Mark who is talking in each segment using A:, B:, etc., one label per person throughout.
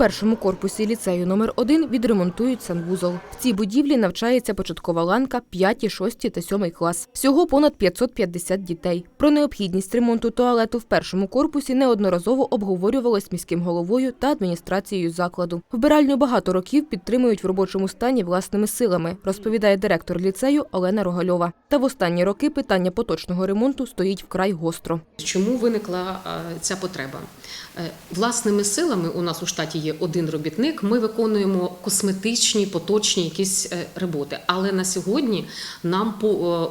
A: першому корпусі ліцею номер 1 відремонтують санвузол. В цій будівлі навчається початкова ланка 5, 6 та 7 клас. Всього понад 550 дітей. Про необхідність ремонту туалету в першому корпусі неодноразово обговорювалось міським головою та адміністрацією закладу. Вбиральню багато років підтримують в робочому стані власними силами, розповідає директор ліцею Олена Рогальова. Та в останні роки питання поточного ремонту стоїть вкрай гостро.
B: Чому виникла е, ця потреба? Е, Власними силами у нас у штаті є один робітник. Ми виконуємо косметичні, поточні якісь е, роботи. Але на сьогодні нам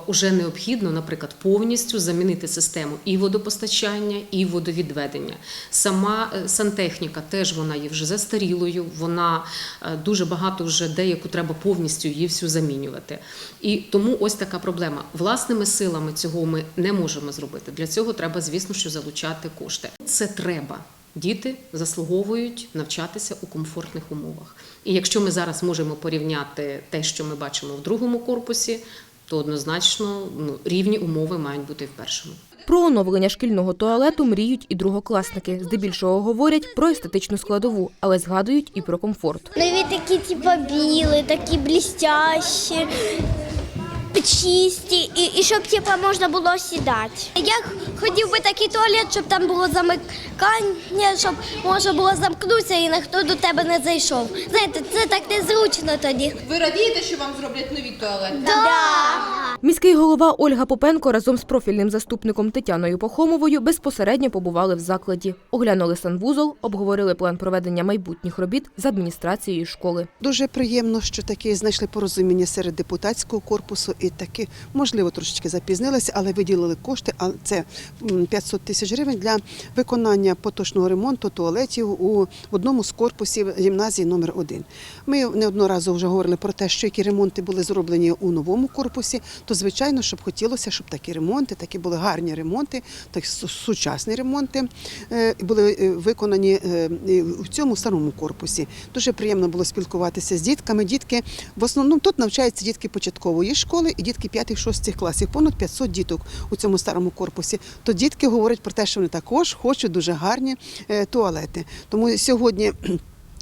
B: вже необхідно, наприклад, повністю замінити систему і водопостачання, і водовідведення. Сама е, сантехніка теж вона є вже застарілою. Вона е, дуже багато вже деяку треба повністю її всю замінювати. І тому ось така проблема. Власними силами цього ми не можемо зробити. Для цього треба, звісно, що залучати кошти. Це треба. Діти заслуговують навчатися у комфортних умовах. І якщо ми зараз можемо порівняти те, що ми бачимо в другому корпусі, то однозначно ну, рівні умови мають бути в першому.
A: Про оновлення шкільного туалету мріють і другокласники. Здебільшого говорять про естетичну складову, але згадують і про комфорт.
C: Ну, він такі, типа, білі, такі блістящі, чисті, і, і щоб типа, можна було сідати. Я хотів би такий туалет, щоб там було замикання, щоб можна було замкнутися і ніхто до тебе не зайшов. Знаєте, це так незручно тоді.
D: Ви радієте, що вам зроблять нові туалети?
A: Міський голова Ольга Попенко разом з профільним заступником Тетяною Пахомовою безпосередньо побували в закладі. Оглянули санвузол, обговорили план проведення майбутніх робіт з адміністрацією школи.
E: Дуже приємно, що таки знайшли порозуміння серед депутатського корпусу і таки, можливо, трошечки запізнилися, але виділили кошти. А це м, 500 тисяч гривень для виконання поточного ремонту туалетів у одному з корпусів гімназії номер 1 Ми неодноразово вже говорили про те, що які ремонти були зроблені у новому корпусі. То звичайно, щоб хотілося, щоб такі ремонти, такі були гарні ремонти, так сучасні ремонти е, були е, виконані е, в цьому старому корпусі. Дуже приємно було спілкуватися з дітками. Дітки в основному тут навчаються дітки початкової школи і дітки 5-6 класів. Понад 500 діток у цьому старому корпусі. То дітки говорять про те, що вони також хочуть дуже гарні туалети. Тому сьогодні.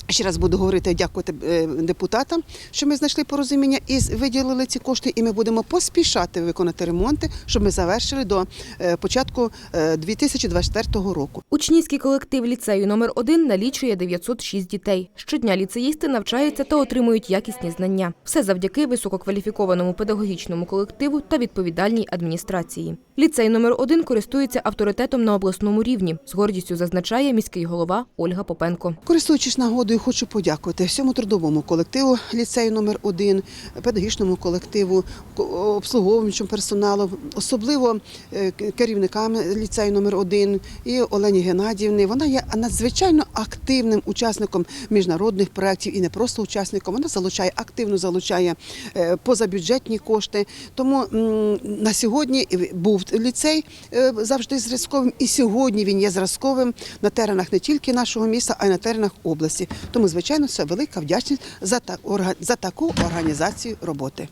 E: Ще раз буду говорити, дякувати е, депутатам, що ми знайшли порозуміння і виділили ці кошти, і ми будемо поспішати виконати ремонти, щоб ми завершили до е, початку е, 2024 року.
A: Учнівський колектив ліцею номер 1 налічує 906 дітей. Щодня ліцеїсти навчаються та отримують якісні знання. Все завдяки висококваліфікованому педагогічному колективу та відповідальній адміністрації. Ліцей номер 1 користується авторитетом на обласному рівні. З гордістю зазначає міський голова Ольга Попенко.
E: Користуючись нагодою, хочу подякувати всьому трудовому колективу ліцею номер 1 педагогічному колективу, ко- обслуговуючому персоналу, особливо е, керівникам ліцею номер 1 і Олені Геннадіївни. Вона є надзвичайно активним учасником міжнародних проєктів і не просто учасником. Вона залучає активно залучає е, позабюджетні кошти. Тому на сьогодні був ліцей е, завжди зразковим, і сьогодні він є зразковим на теренах не тільки нашого міста, а й на теренах області. Тому, звичайно, це велика вдячність за за таку організацію роботи.